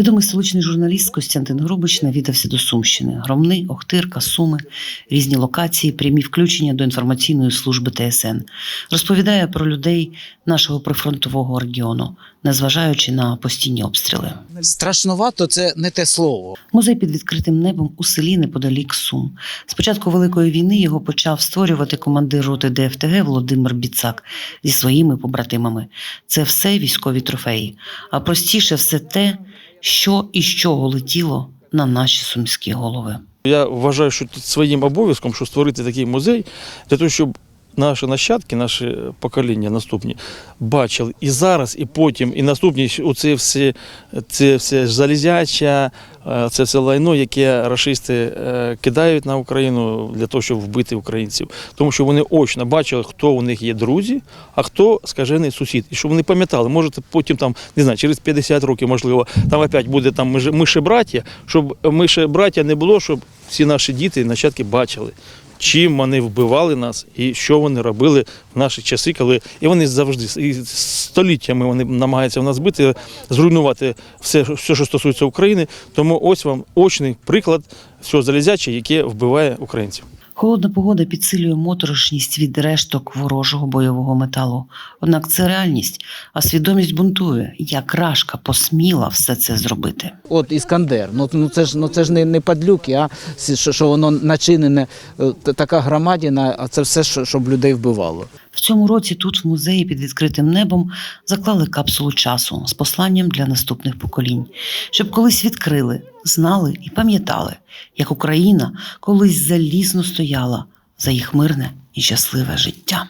Відомий столичний журналіст Костянтин Грубич навідався до Сумщини. Громни, Охтирка, Суми, різні локації, прямі включення до інформаційної служби ТСН. Розповідає про людей нашого прифронтового регіону, незважаючи на постійні обстріли. Страшнувато це не те слово. Музей під відкритим небом у селі неподалік Сум. З початку Великої війни його почав створювати командир роти ДФТГ Володимир Біцак зі своїми побратимами. Це все військові трофеї. А простіше все те, що і що летіло на наші сумські голови. Я вважаю, що тут своїм обов'язком, що створити такий музей, для того, щоб наші нащадки, наші покоління наступні бачили і зараз, і потім, і наступні оце все, це все залізяча, е, це все лайно, яке рашисти е, кидають на Україну для того, щоб вбити українців. Тому що вони очно бачили, хто у них є друзі, а хто скажений сусід. І щоб вони пам'ятали, може потім там, не знаю, через 50 років, можливо, там опять буде там ми, ми браття, щоб ми браття не було, щоб всі наші діти і нащадки бачили. Чим вони вбивали нас і що вони робили в наші часи, коли і вони завжди і століттями вони намагаються в нас бити, зруйнувати все, все, що стосується України. Тому ось вам очний приклад всього залізяча, яке вбиває українців. Холодна погода підсилює моторошність від решток ворожого бойового металу. Однак це реальність, а свідомість бунтує, як рашка посміла все це зробити. От Іскандер. Ну, ну це ж ну це ж не, не падлюки, а що, що воно начинене е, така громадіна, а це все, що, щоб людей вбивало. В цьому році тут в музеї під відкритим небом заклали капсулу часу з посланням для наступних поколінь, щоб колись відкрили, знали і пам'ятали, як Україна колись залізно стояла за їх мирне і щасливе життя.